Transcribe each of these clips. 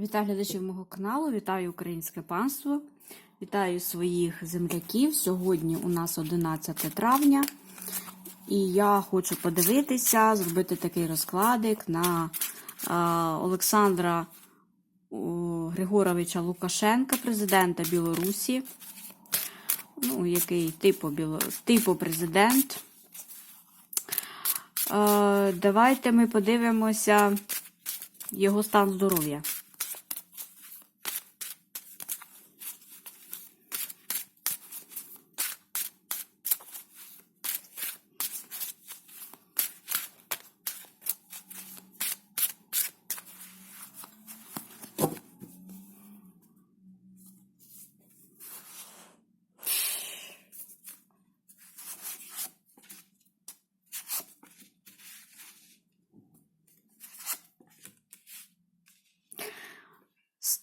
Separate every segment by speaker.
Speaker 1: Вітаю глядачів мого каналу, вітаю українське панство, вітаю своїх земляків. Сьогодні у нас 11 травня, і я хочу подивитися, зробити такий розкладик на е, Олександра Григоровича Лукашенка, президента Білорусі. Ну, який типу, типу президент. Е, давайте ми подивимося його стан здоров'я.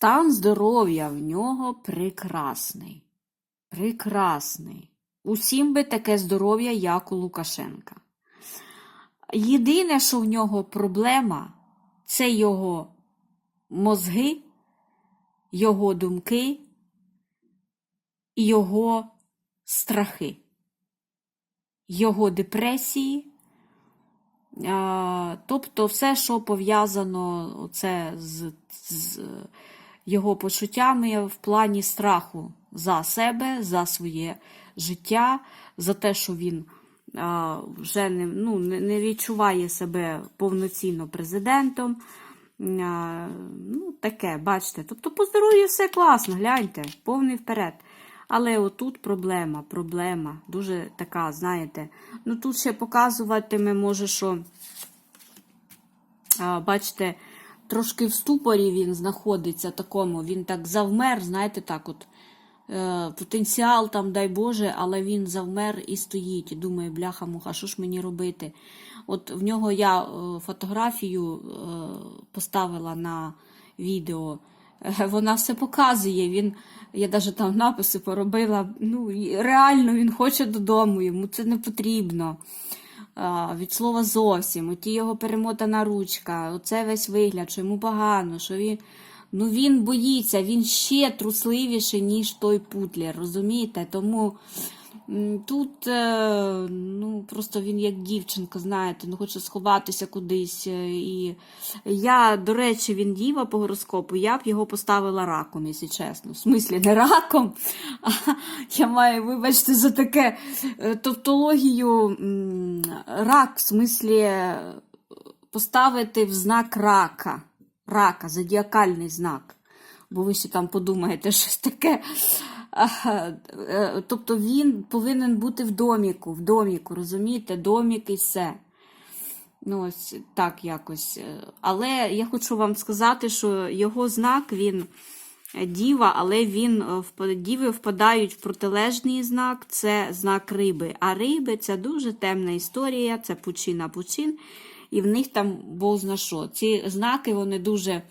Speaker 1: Стан здоров'я в нього прекрасний. Прекрасний. Усім би таке здоров'я, як у Лукашенка. Єдине, що в нього проблема, це його мозги, його думки його страхи, його депресії. Тобто все, що пов'язано оце з, з його почуттями в плані страху за себе, за своє життя, за те, що він а, вже не, ну, не відчуває себе повноцінно президентом. А, ну, Таке, бачите. Тобто, по здоров'ю все класно, гляньте, повний вперед. Але отут проблема, проблема, дуже така, знаєте, ну тут ще показуватиме, може, що, а, бачите, трошки в ступорі він знаходиться такому, він так завмер, знаєте, так от, е, потенціал там, дай Боже, але він завмер і стоїть, і думає, бляха-муха, що ж мені робити? От в нього я е, фотографію е, поставила на відео. Вона все показує. Він, я навіть там написи поробила. Ну, реально він хоче додому, йому це не потрібно. Від слова зовсім. Оті його перемотана ручка, оце весь вигляд, що йому погано, що він. Ну він боїться, він ще трусливіший, ніж той путлер, розумієте? Тому тут е, ну, просто він як дівчинка, знаєте, ну хоче сховатися кудись. е, І я, до речі, він діва по гороскопу, я б його поставила раком, якщо чесно. В смислі, не раком, а я маю, вибачте, за таке е, тавтологію рак, в смислі, поставити в знак рака. Рака, зодіакальний знак. Бо ви ще там подумаєте щось таке. Е, Тобто він повинен бути в доміку, в доміку, розумієте? Домік і все. Ну, ось так якось. Е, Але я хочу вам сказати, що його знак він е, діва, але він діви впадають в протилежний знак, це знак риби. А риби це дуже темна історія, це пучина пучин, і в них там Бог зна що. Ці знаки вони дуже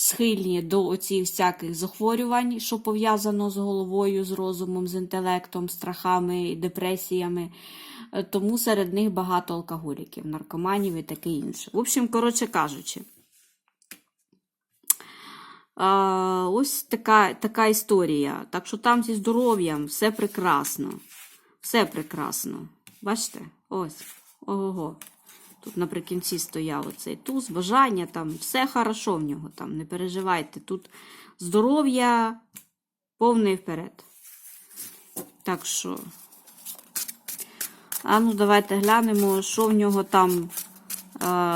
Speaker 1: схильні до оцих всяких захворювань, що пов'язано з головою, з розумом, з інтелектом, страхами, депресіями. Е, Тому серед них багато алкоголіків, наркоманів і таке інше. В общем, коротше кажучи, ось така, така історія. Так що там зі здоров'ям все прекрасно. Все прекрасно. Бачите? Ось. Ого. Тут наприкінці стояв оцей туз, бажання, там все хорошо в нього, там, не переживайте. Тут здоров'я повний вперед. Так що. А ну, давайте глянемо, що в нього там,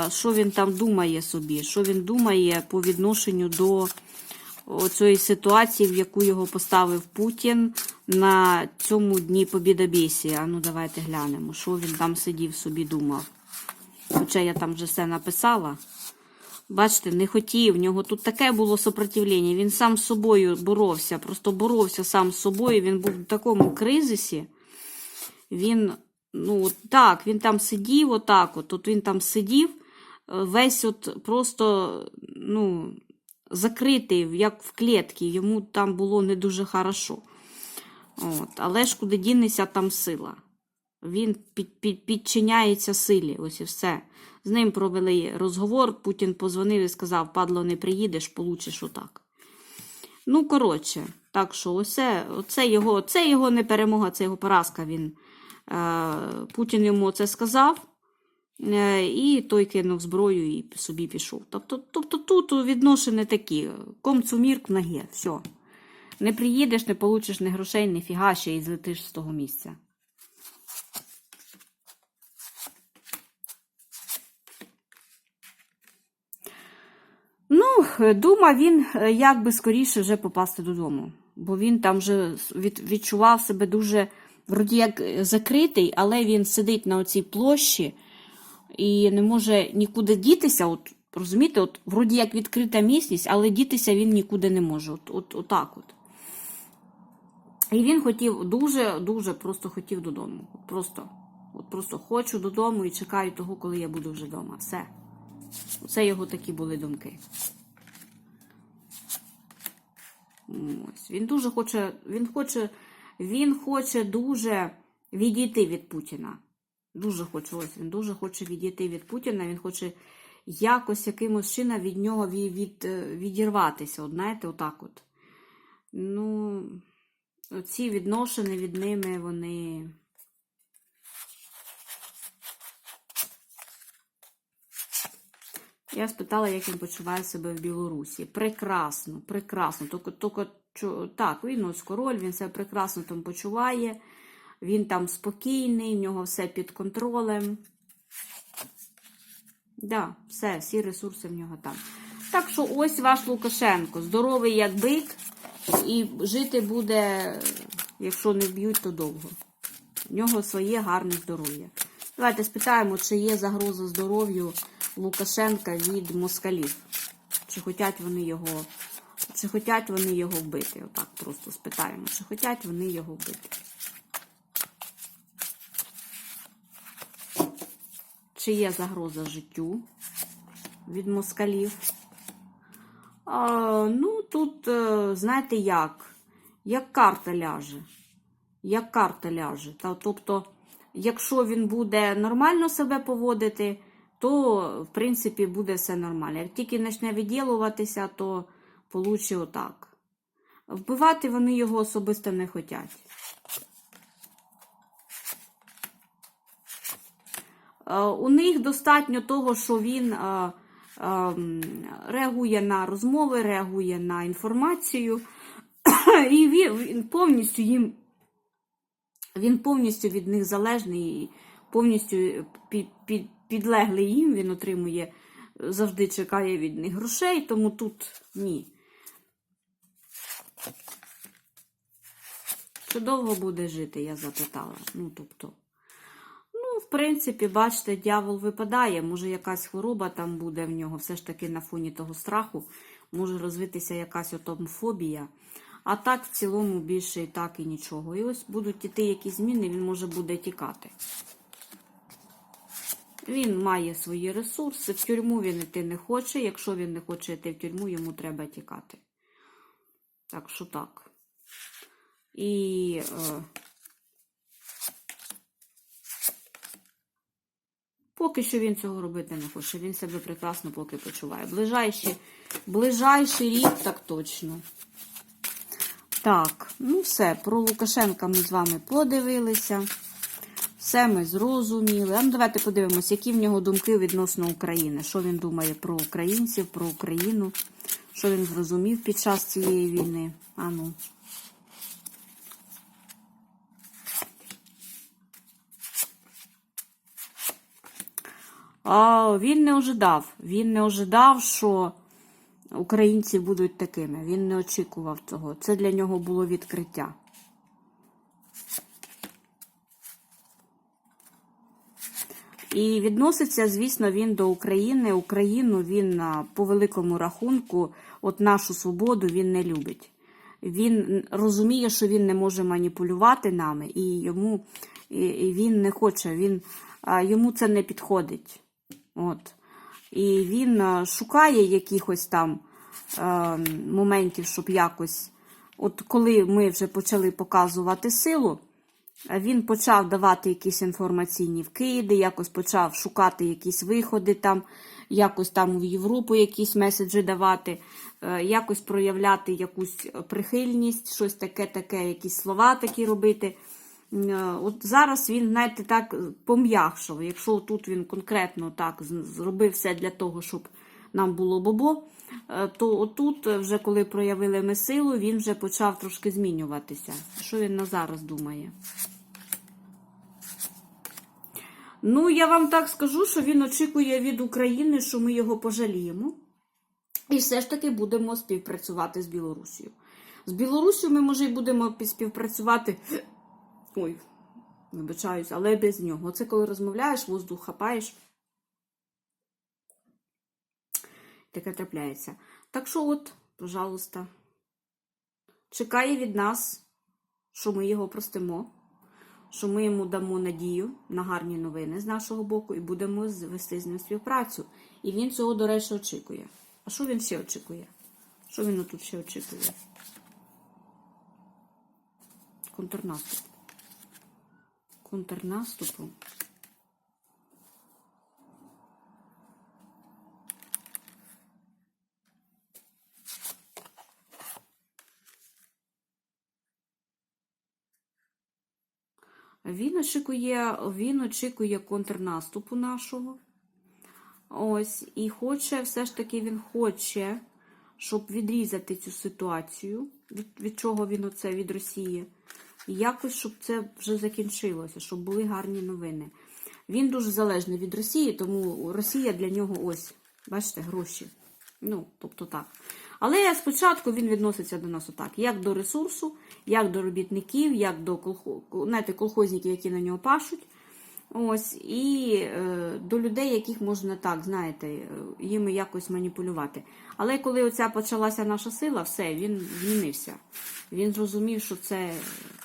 Speaker 1: що він там думає собі, що він думає по відношенню до цієї ситуації, в яку його поставив Путін на цьому дні Побідобєсія. А ну, давайте глянемо, що він там сидів собі думав. Хоча я там вже все написала. Бачите, не хотів. В нього тут таке було сопротивлення. Він сам з собою боровся, просто боровся сам з собою. Він був в такому кризисі. Він, ну, так, він там сидів, отак, от, от він там сидів, е, весь от просто, ну, закритий, як в клітці. Йому там було не дуже хорошо. От, але ж куди дінеться там сила. Він під, під, підчиняється силі. Ось і все. З ним провели розговор. Путін позвонив і сказав: падло, не приїдеш, получиш отак. Ну, коротше, так що оце, оце, його, це його не перемога, це його поразка. Він, е, Путін йому це сказав, е, і той кинув зброю і собі пішов. Тобто, тобто тут відношення такі: комцу мірк ноги, все. Не приїдеш, не получиш ні грошей, ні фіга, ще й злетиш з того місця. Ну, е, думав він, е, як би скоріше вже попасти додому. Бо він там вже від, відчував себе дуже, вроді як е, закритий, але він сидить на оцій площі і не може нікуди дітися. От, розумієте, от, вроді як відкрита місність, але дітися він нікуди не може. От, от, отак от. І він хотів дуже, дуже просто хотів додому. Просто, от просто хочу додому і чекаю того, коли я буду вже вдома. Все. Це його такі були думки. Ось. Він дуже хоче, він хоче, він хоче дуже відійти від Путіна. Дуже хоче, ось він дуже хоче відійти від Путіна, він хоче якось якимось чином від нього від, від, е, відірватися. От, знаєте, отак от. Ну, ці відношення від ними, вони. Я спитала, як він почуває себе в Білорусі. Прекрасно, прекрасно. Тільки, тільки, так, він ось король, він себе прекрасно там почуває. Він там спокійний, в нього все під контролем. Да, все, всі ресурси в нього там. Так що ось ваш Лукашенко. Здоровий як бик, і жити буде, якщо не вб'ють, то довго. В нього своє гарне здоров'я. Давайте спитаємо, чи є загроза здоров'ю Лукашенка від москалів. Чи хочуть вони його, чи хочуть вони його вбити? Отак просто спитаємо, чи хочуть вони його вбити. Чи є загроза життю від москалів? А, ну, тут, е, знаєте як? Як карта ляже. Як карта ляже. Тобто, якщо він буде нормально себе поводити, то, в принципі, буде все нормально. Як тільки почне відділуватися, то получить отак. Вбивати вони його особисто не хочуть. Е, У них достатньо того, що він е, е, реагує на розмови, реагує на інформацію, і він повністю їм він повністю від них залежний, і повністю під, під, підлеглий їм, він отримує, завжди чекає від них грошей, тому тут ні. Чи довго буде жити, я запитала. Ну, тобто. Ну, в принципі, бачите, дьявол випадає. Може, якась хвороба там буде в нього, все ж таки на фоні того страху, може розвитися якась отомфобія. А так, в цілому, більше і так і нічого. І ось будуть іти якісь зміни, він може буде тікати. Він має свої ресурси, в тюрму він йти не хоче. Якщо він не хоче йти в тюрму, йому треба тікати. Так що так. І. Е, Поки що він цього робити не хоче. Він себе прекрасно поки почуває. Ближайший, ближайший рік так точно. Так, ну все, про Лукашенка ми з вами подивилися. Все ми зрозуміли. А ну давайте подивимось, які в нього думки відносно України. Що він думає про українців, про Україну, що він зрозумів під час цієї війни. А ну. А, він не ожидав. Він не ожидав, що українці будуть такими. Він не очікував цього. Це для нього було відкриття. І відноситься, звісно, він до України. Україну він по великому рахунку, от нашу свободу, він не любить. Він розуміє, що він не може маніпулювати нами, і йому і, він не хоче, він, йому це не підходить. От. І він шукає якихось там е, моментів, щоб якось, от коли ми вже почали показувати силу, Він почав давати якісь інформаційні вкиди, якось почав шукати якісь виходи там, якось там в Європу якісь меседжі давати, е, якось проявляти якусь прихильність, щось таке, таке, якісь слова такі робити. Е, От зараз він, знаєте, так пом'якшав. Якщо тут він конкретно так зробив все для того, щоб нам було бобо, то отут, е, вже коли проявили ми силу, він вже почав трошки змінюватися. Що він на зараз думає? Ну, я вам так скажу, що він очікує від України, що ми його пожаліємо. І все ж таки будемо співпрацювати з Білорусією. З Білорусією ми, може, і будемо співпрацювати. Ой, вибачаюсь, але без нього. Це коли розмовляєш, воздух хапаєш. Таке трапляється. Так що, от, пожалуйста, чекає від нас, що ми його простимо, що ми йому дамо надію на гарні новини з нашого боку і будемо вести з ним співпрацю. І він цього, до речі, очікує. А що він ще очікує? Що він тут ще очікує? Контрнаступ. Контрнаступу. Він очікує, він очікує контрнаступу нашого. Ось, і хоче, все ж таки він хоче, щоб відрізати цю ситуацію, від, від чого він оце від Росії. І якось, щоб це вже закінчилося, щоб були гарні новини. Він дуже залежний від Росії, тому Росія для нього ось, бачите, гроші. Ну, тобто так. Але спочатку він відноситься до нас отак, як до ресурсу, як до робітників, як до знаєте, колхозників, які на нього пашуть. Ось, і е, до людей, яких можна так, знаєте, е, їми якось маніпулювати. Але коли оця почалася наша сила, все, він змінився. Він зрозумів, що це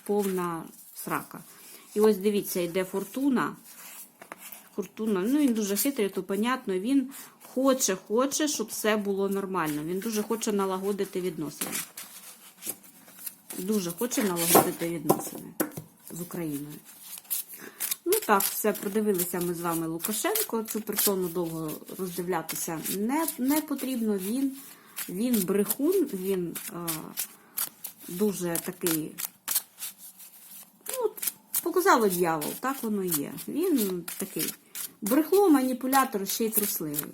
Speaker 1: повна срака. І ось дивіться, йде фортуна. Фортуна, ну він дуже хитрий, то понятно. Він хоче, хоче, щоб все було нормально. Він дуже хоче налагодити відносини. Дуже хоче налагодити відносини з Україною. Ну так, все, продивилися ми з вами Лукашенко. Цю персону довго роздивлятися не, не потрібно. Він, він брехун, він е, дуже такий. Ну, показало дьявол, так воно є. Він такий брехло, маніпулятор, ще й трусливий.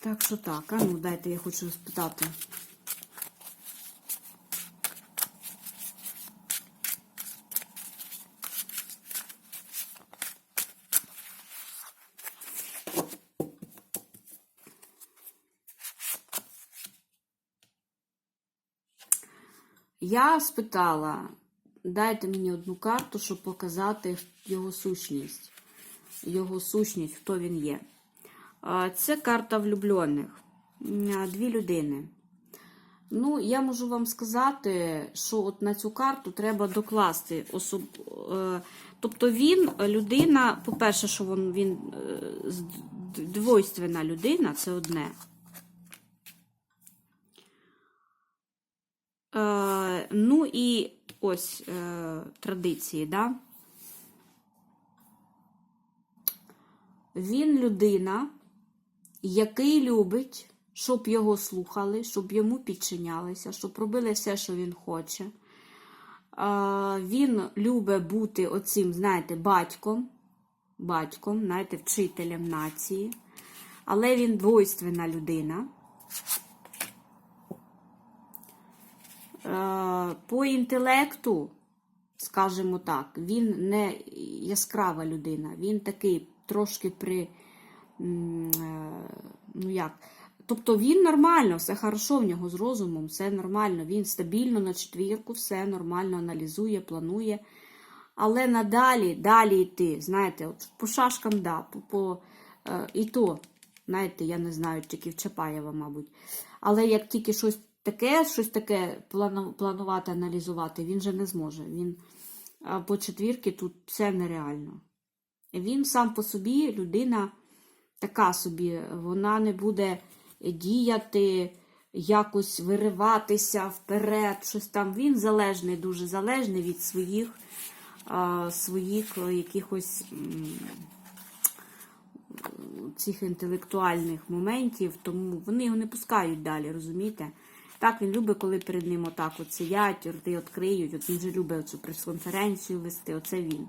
Speaker 1: Так що так, а ну дайте я хочу спитати. Я спитала, дайте мені одну карту, щоб показати його сущність. Його сущність, хто він є. Це карта влюблених. Дві людини. Ну, я можу вам сказати, що от на цю карту треба докласти особ... е, Тобто він, людина, по-перше, що він, він е, двойственна людина, це одне. Е, ну і ось традиції, да? Він людина, який любить, щоб його слухали, щоб йому підчинялися, щоб робили все, що він хоче. Він любить бути оцим, знаєте, батьком, батьком, знаєте, вчителем нації. Але він двойственна людина. По інтелекту, скажімо так, він не яскрава людина, він такий трошки при. е, Ну як? Тобто він нормально, все хорошо в нього з розумом, все нормально. Він стабільно на четвірку, все нормально аналізує, планує. Але надалі, далі йти, знаєте, от по шашкам, да, по, по, е, і то, знаєте, я не знаю, тільки в Чапаєва, мабуть. Але як тільки щось таке, щось таке планувати, аналізувати, він же не зможе. Він по четвірки тут все нереально. Він сам по собі людина така собі, вона не буде діяти якось вириватися вперед, щось там. Він залежний, дуже залежний від своїх, своїх якихось цих інтелектуальних моментів, тому вони його не пускають далі, розумієте? Так, він любить, коли перед ним отак от сидять, рти відкриють. От він же любить цю прес-конференцію вести, оце він.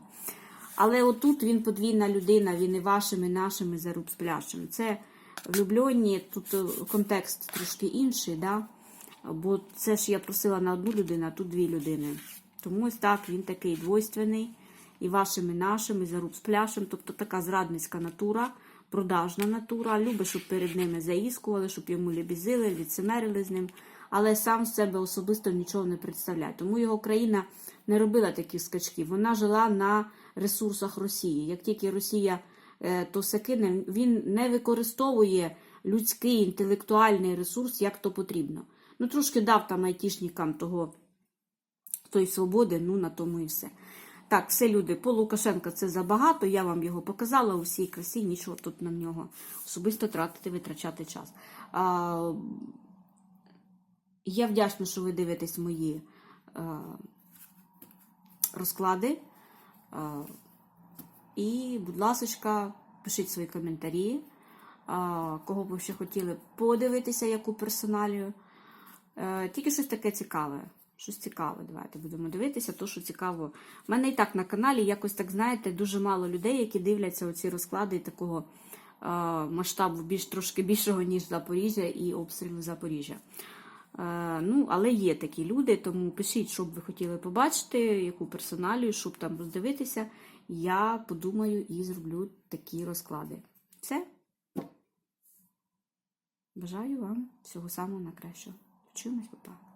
Speaker 1: Але отут він подвійна людина, він і вашим, і нашим, і за руб з пляшем. Це влюблені, тут е, контекст трошки інший, да? бо це ж я просила на одну людину, а тут дві людини. Тому ось так він такий двойственний, і вашим, і нашим, і за руб. Тобто така зрадницька натура, продажна натура. Любить, щоб перед ними заіскували, щоб йому лібізили, ліцемерили з ним. Але сам себе особисто нічого не представляє. Тому його країна не робила таких скачків. Вона жила на ресурсах Росії. Як тільки Росія е, то все кине, він не використовує людський інтелектуальний ресурс, як то потрібно. Ну, трошки дав там айтішникам того тої свободи, ну на тому і все. Так, все люди, по Лукашенка це забагато, я вам його показала у всій красі, нічого тут на нього особисто тратити, витрачати час. А, я вдячна, що ви дивитесь мої а, розклади. І, будь ласка, пишіть свої коментарі, кого б ви ще хотіли подивитися, яку персоналію. Е, Тільки щось таке цікаве. Щось цікаве. Давайте будемо дивитися, то, що цікаво. У мене і так на каналі якось так, знаєте, дуже мало людей, які дивляться оці розклади і такого масштабу більш трошки більшого, ніж Запоріжжя і обстрілу Запоріжжя. Ну, але є такі люди, тому пишіть, що б ви хотіли побачити, яку персоналію, щоб там роздивитися. Я подумаю і зроблю такі розклади. Все. Бажаю вам всього самого найкращого. Почуємось, папа.